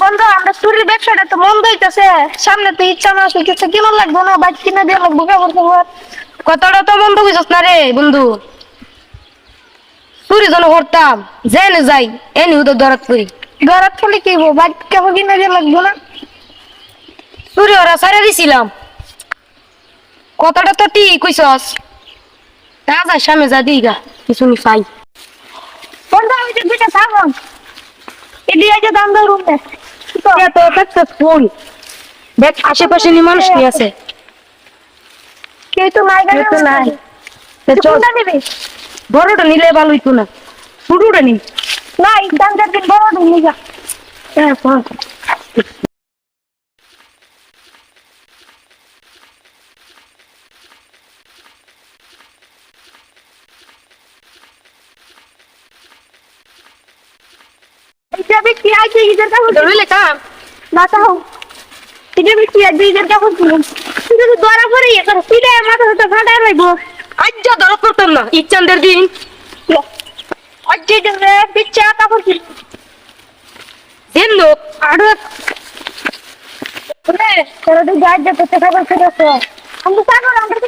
বন্ধু, আমরা চুরির ব্যবসাটা তো মন্দ হইতেছে সামনে তো ইচ্ছা না আছে, কিছু কিনা লাগবো না, বাইক কিনে দিয়ে লাগবো কাপড় কাপড় কথাটা তো বন্ধ কইছস না রে, বন্ধু। চুরি জন করতাম জেনে যাই, এনি তো দরদ করি। ঘরাত খেলে কি হব, বাইক কাপড় কিনে দিয়ে লাগবো না। চুরি ওরা সারে দিছিলাম। কথাটা তো ঠিক কইছস। তা যাই সামনে যা দিগা, কিছু নি পাই। বন্ধু ওই যে দুইটা সাবান এদিকে দাম দেখ এ তো একটা দেখ আশেপাশে নি মানুষ কি আছে? কেউ তো নাই কেউ তো নাই। কোনটা নিবি? বড়টা নিলে ভালো হইতো না। ছোটটা নি। না এই দাম দিন বড় দিন নিগা হ্যাঁ চল। এটা আছে ইদের কাপড় ধরলে কাম না তাও এটা বিক্রি আছে ইদের কাপড় কিনুন তুই যদি দরা পরে ইয়ে করো সিধা মাথা হতে ফাটা রইব আজ যা দরদ করতাম না ইচ্ছান্দের দিন অজ্জে যে বিচ্ছা কাপড় কিনুন দিন লোক আরও তোরা তো যাই যেতে আমরা সাগর আমরা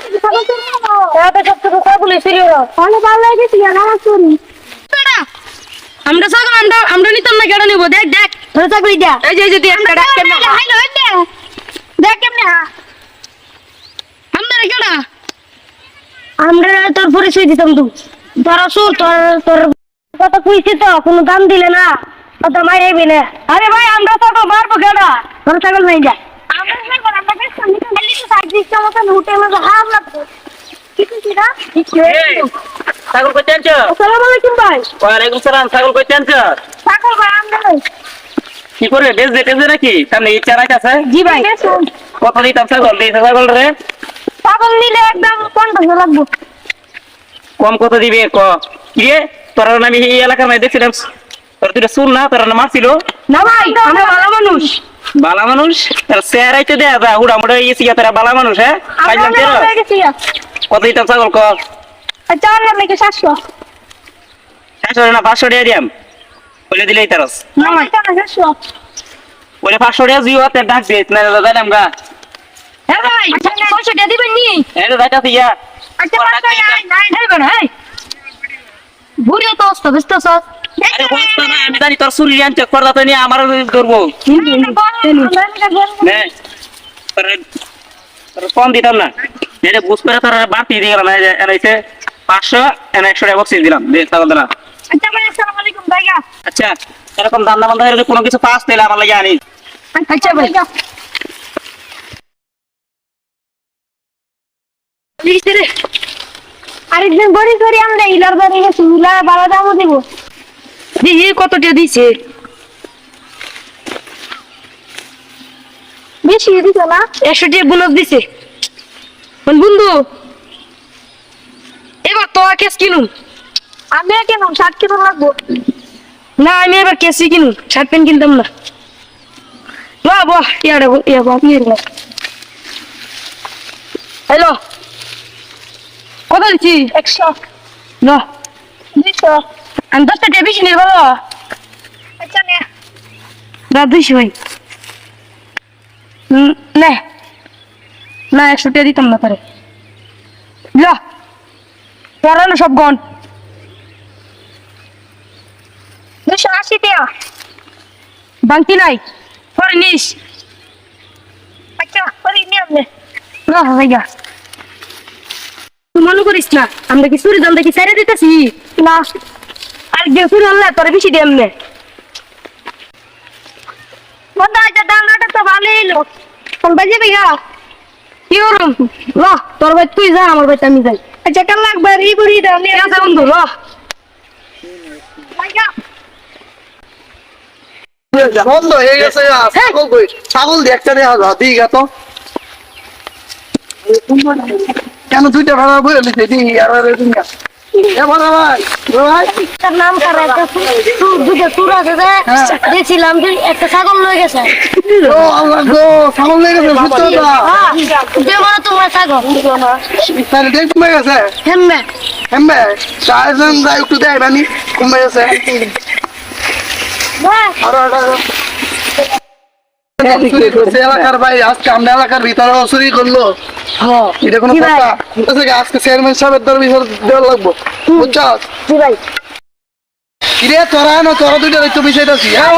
তো ভালো লাগেছে আমার চুরি আমরা সব আমরা আমরা নিতাম না কেন নিব? দেখ দেখ। ধরে থাকবি যা এই যে যদি একটা ডাক কেন দেখ কেমনে আমরা কেডা? আমরা তোর পরিচয় দিতাম তো। তোর সুর তোর তোর কত খুঁজছি তো কোনো দাম দিলে না। কত মাইরাইবি না আরে ভাই আমরা তো মারবো কেডা? তোর ছাগল নাই যা আমরা ছাগল আমরা সামনে খালি তো সাইড দিচ্ছে মতন মতো হাফ লাগবে। ছাগল কইতে আনছো? আসসালামু আলাইকুম ভাই। ওয়ালাইকুম সালাম ছাগল কইতে আনছো? ছাগল ভাই আমরা কি বেশ দেখেছে নাকি? সামনে ইচ্ছা জি ভাই। কত দিতাম ছাগল? দিয়েছে ছাগল রে? ছাগল নিলে একদম লাগবে। কম কত দিবে? ক। কি রে? তোর আমি এই এলাকার মধ্যে দেখছিলাম তোর দুটা না তোর না মারছিল? না ভাই আমরা ভালো মানুষ। বালা মানুষ? তোর চেহারাই তো দেয়া যা হুড়া মুড়া গেছি তোরা বালা মানুষ হ্যাঁ? হয়ে কত দিতাম ছাগল ক আচ্ছা আমার নাকি সাতশো চারশো না পাঁচশো টাকা দিয়াম বলে দিলেই তারস সাতশো বলে পাঁচশো টাকা জিও ডাক দিয়ে না জানাম গা হ্যাঁ ভাই টাকা দিবেন নি ইয়া আচ্ছা পাঁচশো নাই তো অস্ত ব্যস্ত সব না আমি জানি তোর চুরি আনছে করদা তো নিয়ে আমার ধরবো দিতাম না এটা বুঝ করে তোর বাড়তি দিয়ে গেলাম এনাইছে পাঁচশো এনে একশো টাকা বক্সিস দিলাম দিয়ে ছাগল দিলাম আচ্ছা ভাই আসসালামু আলাইকুম ভাইয়া আচ্ছা এরকম দান্দা বান্ধা যদি কোনো কিছু পাস তাহলে আমার লাগে আনি। আচ্ছা ভাই আরেকদিন বড়ি করে আমরা ইলার বাড়ি গেছি ইলা বারো দামও দিব। কত দিছে? বেশি দিত না? একশো টাকা বোনাস দিছে। বন্ধু। এবার তো কেস কিনুম আমি কেন? ষাট কিলো লাগবো? না আমি এবার কেসি কিনুম শার্ট প্যান্ট কিনতাম না। বাহ বাহ ইয়ারে ইয়া বাহ ইয়ে হ্যালো। কত দিচ্ছি একশো। না। দুইশো। আমি দশটা টাকা বেশি নেই বলো। আচ্ছা নে। রাত দুইশো ভাই। হুম, নে। না একশো টাকা দিতাম না পারে ল পড়ানো সব গন। দুশো আশি টাকা বাংতি নাই পরে নিস। আচ্ছা আপনি না ভাইয়া। তুই মনে করিস না আমরা কি দাম দেখি ছেড়ে দিতেছি? না। আর যে চুরি আনলে তোরা বেশি দিয়ে তো ভালোই এলো ফোন বাজে ভাইয়া? কি করুম? ল তোর ভাই তুই যা আমার ভাই আমি যাই। আচ্ছা কাল লাগবে এই বুড়ি দাও নিয়ে ঠিক বন্ধু ল হয়ে গেছে ছাগল কই? ছাগল দিয়ে একটা দেওয়া যা ঠিক আছে কেন দুইটা ভাড়া বলে লিখে দি আর আর তুমি নাম একটা সুর দুটো সুর আছে যে দেখছিলাম একটা ছাগল লয়ে গেছে। ও আল্লাহ গো ছাগল লেগে গেছে সুস্থ না? যে বড় তোমার ছাগল। কমে গেছে? হেমবে হেমবে চারজন যাই একটু দেয় নানি কমে গেছে। এলাকার ভাই আজকে আমরা এলাকার ভিতরে চুরি করল হ্যাঁ এটা কোনো কথা আজকে চেয়ারম্যান সাহেবের দর বিচার দেওয়া লাগবো বুঝছস জি ভাই কিরে তোরা না তোরা দুইটা দেখতে বিষয়টা কি হ্যাঁ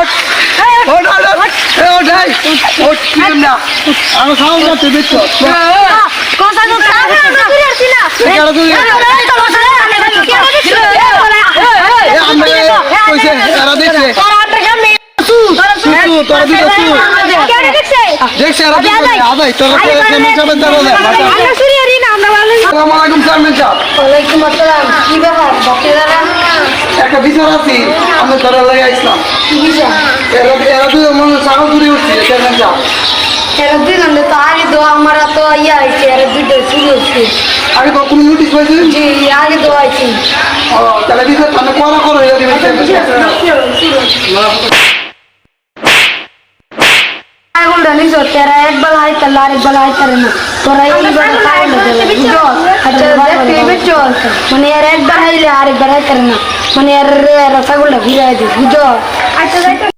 একটা বিচার আছে। আমি তোরা লাগে আসলাম কি উঠছে স্যার মেজা এরা তো আগে তো আমার তো ইয়া হয়েছে এরা দুটো শুরু হচ্ছে আগে তো কোনো নোটিশ পাইছে জি আগে তো আইছি ও তাহলে বিচার তাহলে করা করো এরা দিবে। আচ্ছা, হ্যাঁ। তেরা একবার হাই তাহলে আরেকবার হাই তারে না তোরা এইবার খাওয়ানো দেবে বুঝছস মানে এর একবার হাইলে আরেকবার হাই না মানে এর রসাগুলো ভিড়াই দিস বুঝছস